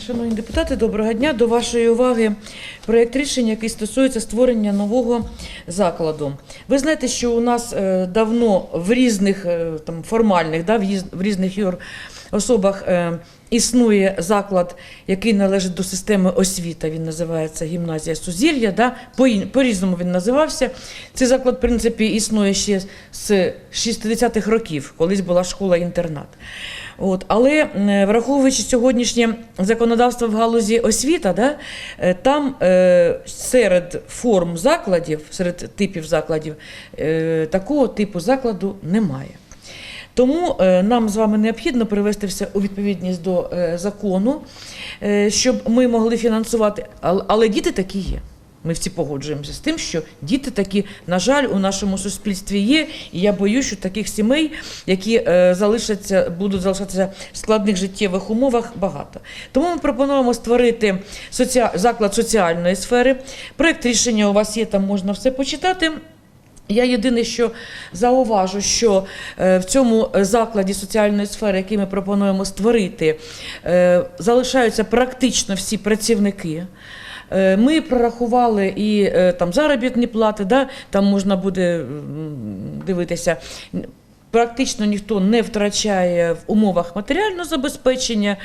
Шановні депутати, доброго дня. До вашої уваги проєкт рішення, який стосується створення нового закладу. Ви знаєте, що у нас е, давно в різних е, там, формальних, да, в в різних юр особах е, існує заклад, який належить до системи освіта. Він називається гімназія Сузір'я. Да? По- По-різному він називався. Цей заклад, в принципі, існує ще з 60-х років, колись була школа-інтернат. От, але враховуючи сьогоднішнє законодавство в галузі освіта, да, е, там е, серед форм закладів, серед типів закладів, е, такого типу закладу немає. Тому е, нам з вами необхідно привести все у відповідність до е, закону, е, щоб ми могли фінансувати. Але, діти такі є. Ми всі погоджуємося з тим, що діти такі, на жаль, у нашому суспільстві є. І я боюсь, що таких сімей, які залишаться, будуть залишатися в складних життєвих умовах, багато. Тому ми пропонуємо створити соці... заклад соціальної сфери. Проєкт рішення у вас є, там можна все почитати. Я єдине, що зауважу, що е, в цьому закладі соціальної сфери, який ми пропонуємо створити, е, залишаються практично всі працівники. Е, Ми прорахували і там заробітні плати, да, там можна буде дивитися. Практично ніхто не втрачає в умовах матеріального забезпечення.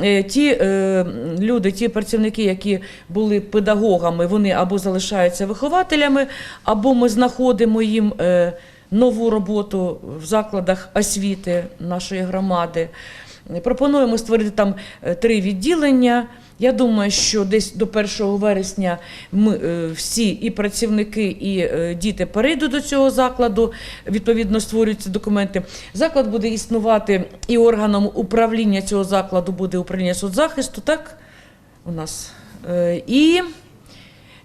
Е, Ті е, люди, ті працівники, які були педагогами, вони або залишаються вихователями, або ми знаходимо їм е, нову роботу в закладах освіти нашої громади. Пропонуємо створити там е, три відділення. Я думаю, що десь до 1 вересня ми е, всі і працівники, і е, діти перейдуть до цього закладу. Відповідно, створюються документи. Заклад буде існувати і органом управління цього закладу буде управління соцзахисту. Так у нас Е, і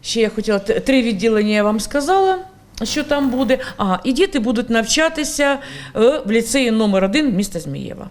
ще я хотіла три відділення. Я вам сказала. Що там буде? Ага, і діти будуть навчатися в ліцеї номер 1 міста Змієва.